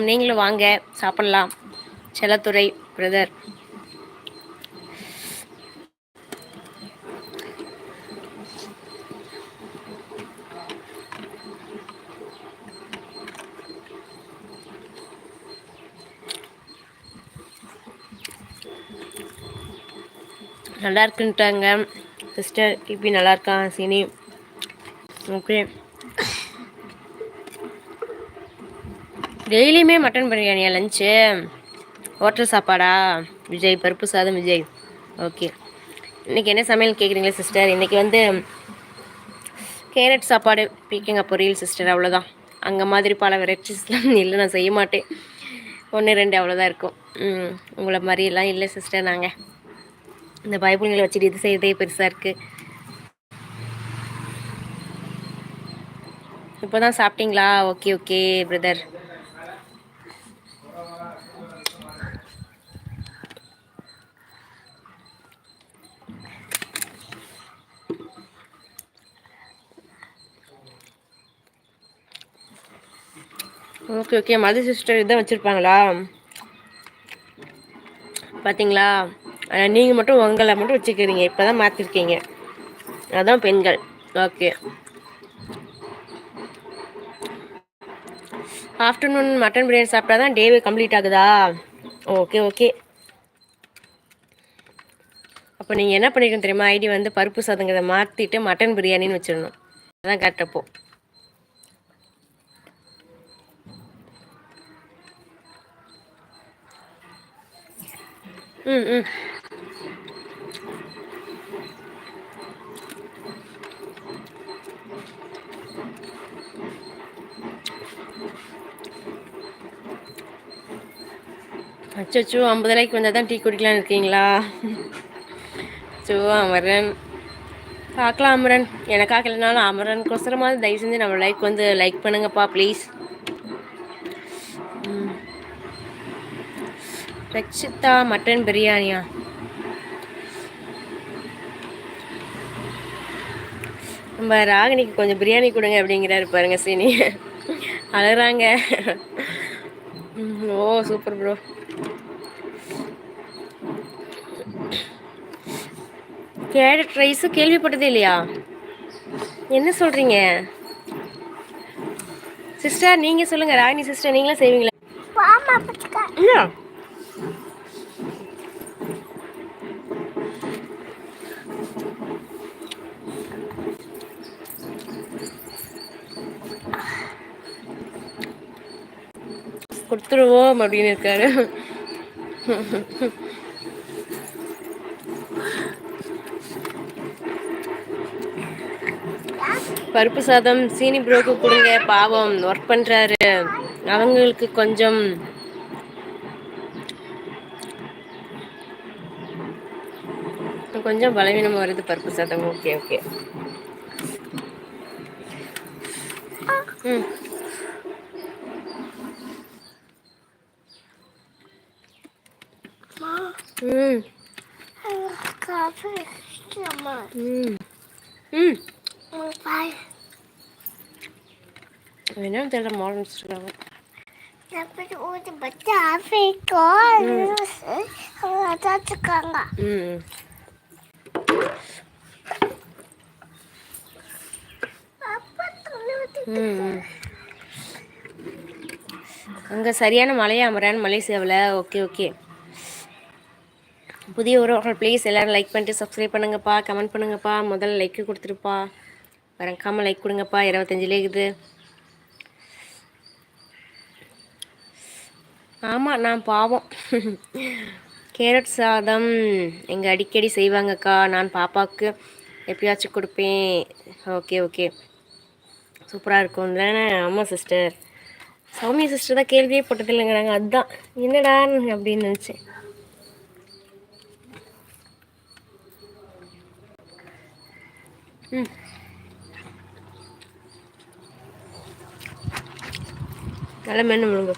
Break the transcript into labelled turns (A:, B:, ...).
A: நீங்களும் வாங்க சாப்பிடலாம். செல்லத்துறை பிரதர் நல்லா இருக்குன்ட்டாங்க. சிஸ்டர் கிபி நல்லா இருக்கான் சினி? ஓகே டெய்லியுமே மட்டன் பிரியாணியா லஞ்சு? ஹோட்டல் சாப்பாடா? விஜய் பருப்பு சாதம் விஜய். ஓகே. இன்றைக்கி என்ன சமையல் கேட்குறீங்களா சிஸ்டர் இன்றைக்கி வந்து கேரட் சாப்பாடு பீக்கங்க பொரியல் சிஸ்டர் அவ்வளோதான் அங்கே மாதிரி பல வெரைட்டிஸ்லாம் இல்லை நான் செய்ய மாட்டேன். ஒன்று ரெண்டு அவ்வளோதான் இருக்கும். உங்களை மாதிரியெல்லாம் இல்லை சிஸ்டர் நாங்கள் இந்த பைபிள்களை வச்சுட்டு இது செய்யறதே பெருசாக இருக்குது இப்போ தான் சாப்பிட்டீங்களா? Okay okay brother okay okay Madhu sister இதான் வச்சுருப்பாங்களா? பார்த்தீங்களா நீங்கள் மட்டும் உங்களை மட்டும் வச்சுக்கிறீங்க. இப்போ தான் மாற்றிருக்கீங்க அதான் பெண்கள். ஓகே ஆஃப்டர்நூன் மட்டன் பிரியாணி சாப்பிட்டா தான் டேவே கம்ப்ளீட் ஆகுதா? ஓகே ஓகே அப்போ நீங்கள் என்ன பண்ணிக்கணும் தெரியுமா? ஐடி வந்து பருப்பு சாதங்கிறத மாற்றிட்டு மட்டன் பிரியாணின்னு வச்சிடணும். அதான் கரெக்டப்போ ம் ம். அச்சோ ஐம்பது ரூபாய்க்கு வந்தால் தான் டீ குடிக்கலான்னு இருக்கீங்களா? சோ அமரன். பார்க்கலாம் அமரன். எனக்காக இல்லைனாலும் அமரனுக்கோசரமாவது தயவு செஞ்சு நம்ம லைக் வந்து லைக் பண்ணுங்கப்பா ப்ளீஸ் ரக்ஷிதா மட்டன் பிரியாணியா? நம்ம ராகினிக்கு கொஞ்சம் பிரியாணி கொடுங்க அப்படிங்கிறாரு பாருங்க சீனி. அழுறாங்க. Oh super bro carrot rice கேள்விப்பட்டதே இல்லையா? என்ன சொல்கிறீங்க சிஸ்டர் நீங்கள் சொல்லுங்கள் ராகினி சிஸ்டர் நீங்களும் செய்வீங்களா? கொடுத்துருவோம் அப்படின்னு இருக்காரு. பருப்பு சாதம் சீனி புரோக்கு கொடுங்க பாவம் ஒர்க் பண்ணுறாரு அவங்களுக்கு கொஞ்சம் கொஞ்சம் பலவீனம் வருது பருப்பு சாதம். ஓகே ஓகே ம். ம். ம். ம் என்ன தெரியல மாடல் வச்சுருக்காங்க அங்கே சரியான மழையா அமரான் மலேசியாவில்? Okay okay. புதிய உறவுகள் ப்ளீஸ் எல்லோரும் லைக் பண்ணிட்டு சப்ஸ்கிரைப் பண்ணுங்கப்பா கமெண்ட் பண்ணுங்கப்பா. முதல்ல லைக்கு கொடுத்துருப்பா. மறக்காமல் லைக் கொடுங்கப்பா. இருபத்தஞ்சிலே இருக்குது. ஆமாம் நான் பாவம். கேரட் சாதம் எங்கள் அடிக்கடி செய்வாங்கக்கா. நான் பாப்பாவுக்கு எப்பயாச்சும் கொடுப்பேன். Okay okay. சூப்பராக இருக்கும். தானே ஆமாம் சிஸ்டர் சௌமியா சிஸ்டர் தான் கேள்வியே போட்டது இல்லைங்கிறாங்க அதுதான் என்னடா அப்படின்னு நினச்சேன். ம். நல்ல மென்னு முழுங்க.